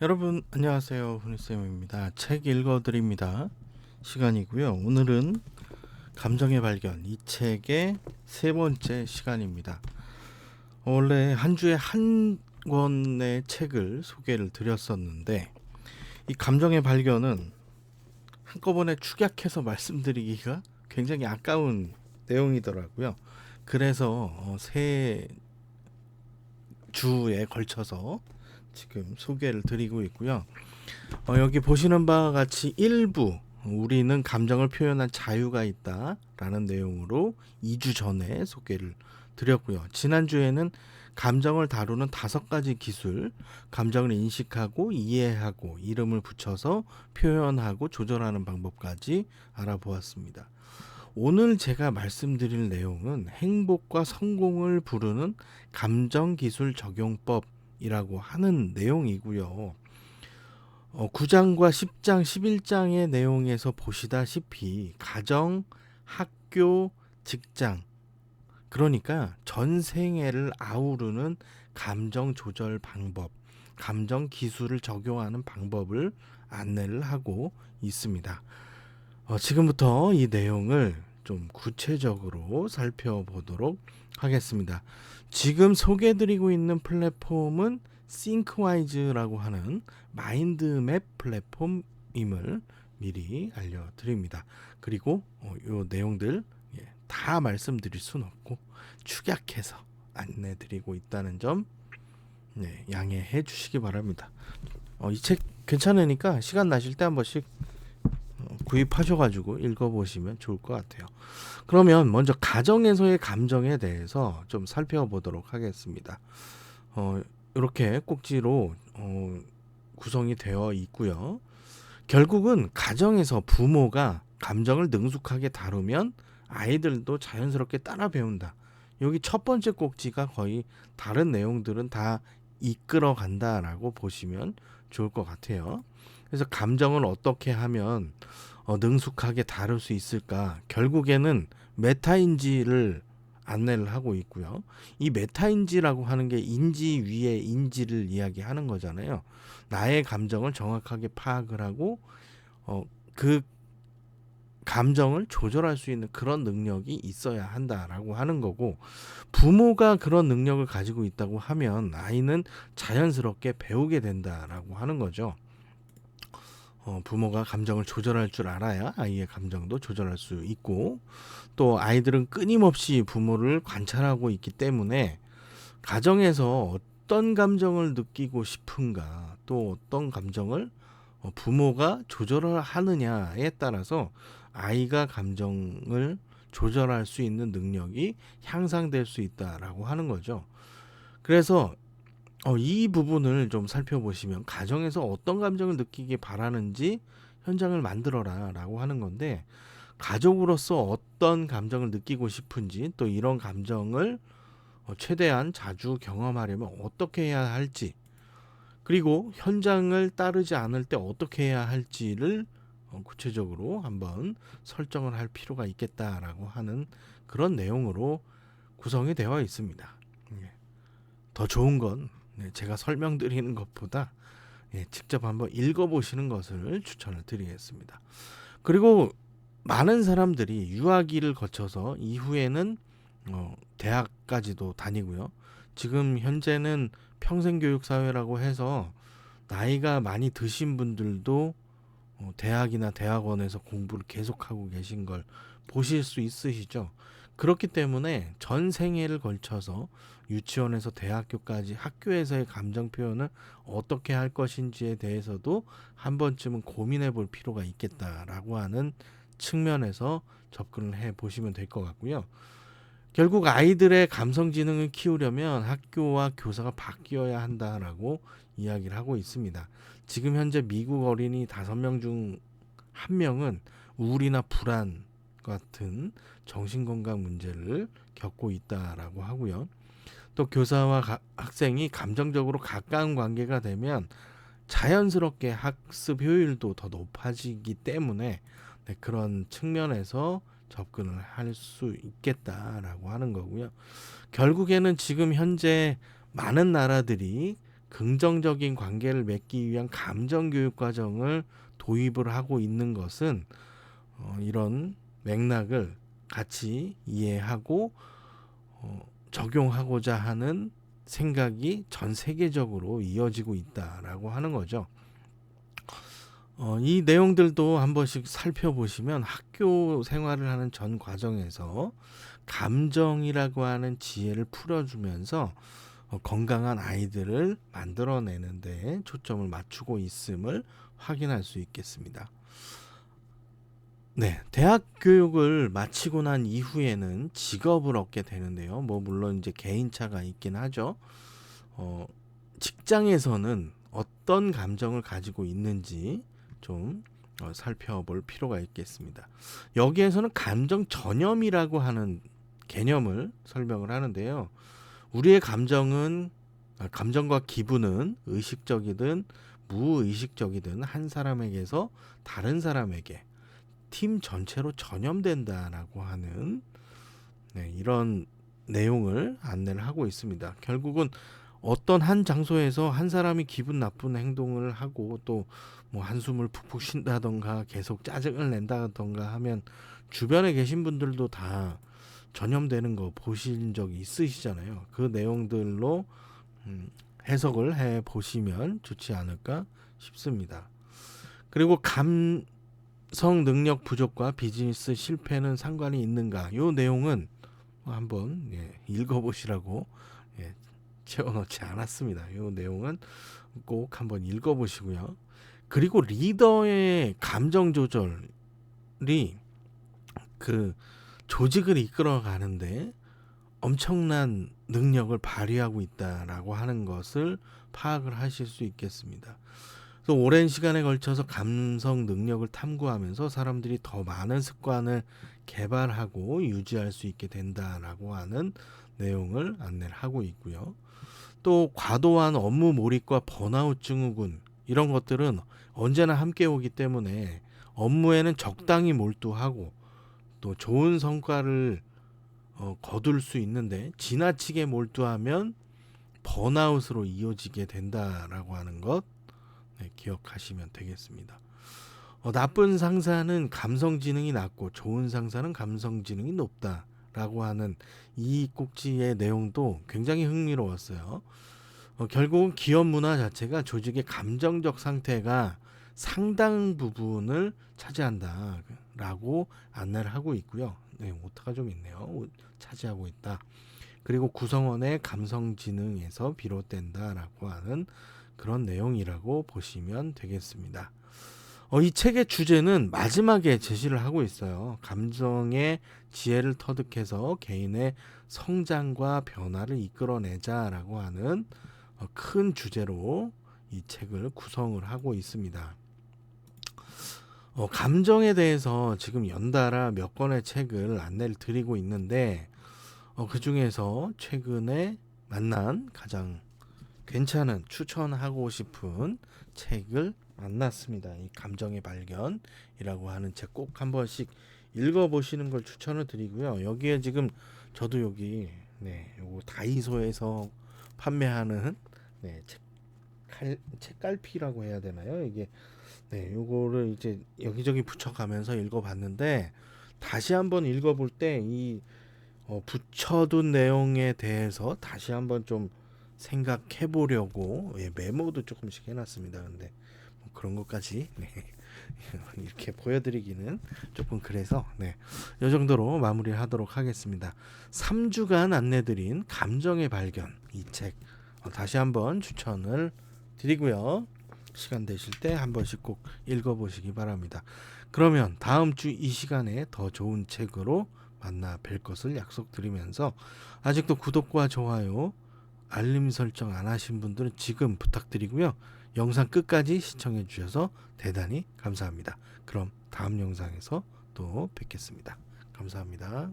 여러분 안녕하세요. 훈이쌤입니다. 책 읽어드립니다. 시간이고요. 오늘은 감정의 발견 이 책의 세 번째 시간입니다. 원래 한 주에 한 권의 책을 소개를 드렸었는데 이 감정의 발견은 한꺼번에 축약해서 말씀드리기가 굉장히 아까운 내용이더라고요. 그래서 어, 세 주에 걸쳐서 지금 소개를 드리고 있고요. 어, 여기 보시는 바와 같이 일부 우리는 감정을 표현한 자유가 있다라는 내용으로 2주 전에 소개를 드렸고요. 지난주에는 감정을 다루는 다섯 가지 기술, 감정을 인식하고 이해하고 이름을 붙여서 표현하고 조절하는 방법까지 알아보았습니다. 오늘 제가 말씀드릴 내용은 행복과 성공을 부르는 감정 기술 적용법 이라고 하는 내용이고요. 어, 9장과 10장, 11장의 내용에서 보시다시피 가정, 학교, 직장 그러니까 전 생애를 아우르는 감정 조절 방법, 감정 기술을 적용하는 방법을 안내를 하고 있습니다. 어, 지금부터 이 내용을 좀 구체적으로 살펴보도록 하겠습니다. 지금 소개해드리고 있는 플랫폼은 싱크와이즈라고 하는 마인드맵 플랫폼임을 미리 알려드립니다. 그리고 어, 요 내용들 예, 다 말씀드릴 순 없고 축약해서 안내드리고 있다는 점 네, 양해해 주시기 바랍니다. 어, 이책 괜찮으니까 시간 나실 때 한 번씩 어, 구입하셔가지고 읽어보시면 좋을 것 같아요. 그러면 먼저 가정에서의 감정에 대해서 좀 살펴보도록 하겠습니다. 어, 이렇게 꼭지로 어, 구성이 되어 있고요. 결국은 가정에서 부모가 감정을 능숙하게 다루면 아이들도 자연스럽게 따라 배운다. 여기 첫 번째 꼭지가 거의 다른 내용들은 다 이끌어 간다라고 보시면 좋을 것 같아요. 그래서 감정을 어떻게 하면 어, 능숙하게 다룰 수 있을까? 결국에는 메타인지를 안내를 하고 있고요. 이 메타인지라고 하는 게 인지 위에 인지를 이야기하는 거잖아요. 나의 감정을 정확하게 파악을 하고 어, 그 감정을 조절할 수 있는 그런 능력이 있어야 한다라고 하는 거고 부모가 그런 능력을 가지고 있다고 하면 아이는 자연스럽게 배우게 된다라고 하는 거죠. 어, 부모가 감정을 조절할 줄 알아야 아이의 감정도 조절할 수 있고 또 아이들은 끊임없이 부모를 관찰하고 있기 때문에 가정에서 어떤 감정을 느끼고 싶은가 또 어떤 감정을 어, 부모가 조절을 하느냐에 따라서 아이가 감정을 조절할 수 있는 능력이 향상될 수 있다라고 하는 거죠. 그래서 어, 이 부분을 좀 살펴보시면 가정에서 어떤 감정을 느끼기 바라는지 현장을 만들어라라고 하는 건데 가족으로서 어떤 감정을 느끼고 싶은지 또 이런 감정을 어, 최대한 자주 경험하려면 어떻게 해야 할지 그리고 현장을 따르지 않을 때 어떻게 해야 할지를 어, 구체적으로 한번 설정을 할 필요가 있겠다라고 하는 그런 내용으로 구성이 되어 있습니다. 예. 더 좋은 건 네, 제가 설명드리는 것보다 예, 직접 한번 읽어보시는 것을 추천을 드리겠습니다. 그리고 많은 사람들이 유아기를 거쳐서 이후에는 어, 대학까지도 다니고요. 지금 현재는 평생교육 사회라고 해서 나이가 많이 드신 분들도 어, 대학이나 대학원에서 공부를 계속하고 계신 걸 보실 수 있으시죠. 그렇기 때문에 전 생애를 걸쳐서 유치원에서 대학교까지 학교에서의 감정 표현을 어떻게 할 것인지에 대해서도 한 번쯤은 고민해 볼 필요가 있겠다라고 하는 측면에서 접근을 해 보시면 될 것 같고요. 결국 아이들의 감성 지능을 키우려면 학교와 교사가 바뀌어야 한다라고 이야기를 하고 있습니다. 지금 현재 미국 어린이 다섯 명 중 한 명은 우울이나 불안 같은 정신건강 문제를 겪고 있다라고 하고요. 또 교사와 가, 학생이 감정적으로 가까운 관계가 되면 자연스럽게 학습 효율도 더 높아지기 때문에 네, 그런 측면에서 접근을 할 수 있겠다라고 하는 거고요. 결국에는 지금 현재 많은 나라들이 긍정적인 관계를 맺기 위한 감정 교육 과정을 도입을 하고 있는 것은 어, 이런 맥락을 같이 이해하고 어, 적용하고자 하는 생각이 전 세계적으로 이어지고 있다라고 하는 거죠. 어, 이 내용들도 한 번씩 살펴보시면 학교 생활을 하는 전 과정에서 감정이라고 하는 지혜를 풀어주면서 어, 건강한 아이들을 만들어내는데 초점을 맞추고 있음을 확인할 수 있겠습니다. 네, 대학 교육을 마치고 난 이후에는 직업을 얻게 되는데요. 뭐 물론 이제 개인차가 있긴 하죠. 어, 직장에서는 어떤 감정을 가지고 있는지 좀 어, 살펴볼 필요가 있겠습니다. 여기에서는 감정 전염이라고 하는 개념을 설명을 하는데요. 우리의 감정은 아, 감정과 기분은 의식적이든 무의식적이든 한 사람에게서 다른 사람에게 팀 전체로 전염된다라고 하는 네, 이런 내용을 안내를 하고 있습니다. 결국은 어떤 한 장소에서 한 사람이 기분 나쁜 행동을 하고 또 뭐 한숨을 푹푹 쉰다던가 계속 짜증을 낸다던가 하면 주변에 계신 분들도 다 전염되는 거 보신 적이 있으시잖아요. 그 내용들로 음, 해석을 해 보시면 좋지 않을까 싶습니다. 그리고 감 성 능력 부족과 비즈니스 실패는 상관이 있는가? 요 내용은 한번 예, 읽어보시라고 예, 채워놓지 않았습니다. 요 내용은 꼭 한번 읽어보시고요. 그리고 리더의 감정 조절이 그 조직을 이끌어 가는데 엄청난 능력을 발휘하고 있다라고 하는 것을 파악을 하실 수 있겠습니다. 그래서 오랜 시간에 걸쳐서 감성 능력을 탐구하면서 사람들이 더 많은 습관을 개발하고 유지할 수 있게 된다라고 하는 내용을 안내를 하고 있고요. 또 과도한 업무 몰입과 번아웃 증후군 이런 것들은 언제나 함께 오기 때문에 업무에는 적당히 몰두하고 또 좋은 성과를 어, 거둘 수 있는데 지나치게 몰두하면 번아웃으로 이어지게 된다라고 하는 것 네, 기억하시면 되겠습니다. 어, 나쁜 상사는 감성 지능이 낮고 좋은 상사는 감성 지능이 높다라고 하는 이 꼭지의 내용도 굉장히 흥미로웠어요. 어, 결국은 기업 문화 자체가 조직의 감정적 상태가 상당 부분을 차지한다라고 안내를 하고 있고요. 네, 오타가 좀 있네요. 오, 차지하고 있다. 그리고 구성원의 감성 지능에서 비롯된다라고 하는 그런 내용이라고 보시면 되겠습니다. 어, 이 책의 주제는 마지막에 제시를 하고 있어요. 감정의 지혜를 터득해서 개인의 성장과 변화를 이끌어내자라고 하는 어, 큰 주제로 이 책을 구성을 하고 있습니다. 어, 감정에 대해서 지금 연달아 몇 권의 책을 안내를 드리고 있는데 어, 그 중에서 최근에 만난 가장 괜찮은 추천하고 싶은 책을 만났습니다. 이 감정의 발견이라고 하는 책 꼭 한 번씩 읽어보시는 걸 추천을 드리고요. 여기에 지금 저도 여기 네 요거 다이소에서 판매하는 네, 책, 칼, 책갈피라고 해야 되나요? 이게 네, 요거를 이제 여기저기 붙여가면서 읽어봤는데 다시 한번 읽어볼 때이 어, 붙여둔 내용에 대해서 다시 한번 좀 생각해 보려고 예, 메모도 조금씩 해놨습니다. 근데 뭐 그런 것까지 네. 이렇게 보여드리기는 조금 그래서 네, 이 정도로 마무리하도록 하겠습니다. 3주간 안내드린 감정의 발견 이책 어, 다시 한번 추천을 드리고요. 시간 되실 때 한 번씩 꼭 읽어보시기 바랍니다. 그러면 다음 주 이 시간에 더 좋은 책으로 만나 뵐 것을 약속드리면서 아직도 구독과 좋아요, 알림 설정 안 하신 분들은 지금 부탁드리고요. 영상 끝까지 시청해 주셔서 대단히 감사합니다. 그럼 다음 영상에서 또 뵙겠습니다. 감사합니다.